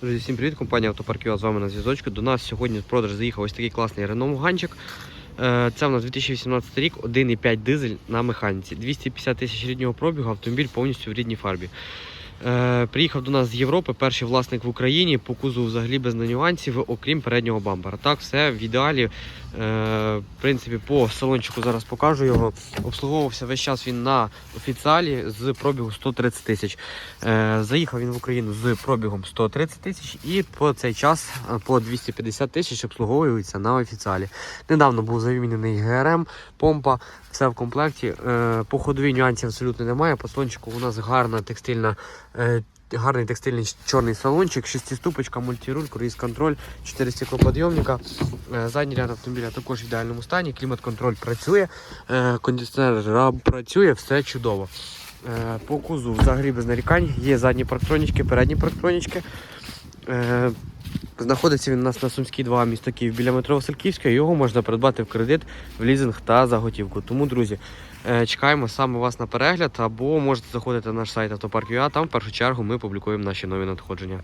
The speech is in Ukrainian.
Друзі, всім привіт, компанія Автопарк з вами на зв'язочку. До нас сьогодні в продаж заїхав ось такий класний Renault Муганчик. Е, Це в нас 2018 рік, 1,5 дизель на механіці. 250 тисяч ріднього пробігу, автомобіль повністю в рідній фарбі. Е, Приїхав до нас з Європи, перший власник в Україні, по кузову взагалі без нюансів, окрім переднього бампера. Так, все в ідеалі. Е, В принципі, по салончику зараз покажу його. Обслуговувався весь час він на офіціалі з пробігу 130 тисяч. Е, Заїхав він в Україну з пробігом 130 тисяч і по цей час по 250 тисяч обслуговується на офіціалі. Недавно був замінений ГРМ, помпа, все в комплекті. По ходовій нюансів абсолютно немає. По салончику у нас гарна текстильна. Е, Гарний текстильний чорний салончик, шестиступочка, мультируль, круїз-контроль, 4 стеклоподйомника. Е, Задній ряд автомобіля також в ідеальному стані. Клімат-контроль працює, е, кондиціонер працює, все чудово. По кузу взагалі без нарікань. Є задні парктронічки, передні парктронічки. Знаходиться він у нас на Сумській 2 місто Київ біля метро Васильківська. Його можна придбати в кредит, в лізинг та за готівку. Тому, друзі, е, чекаємо саме вас на перегляд або можете заходити на наш сайт автопарк.ua, Там в першу чергу ми публікуємо наші нові надходження.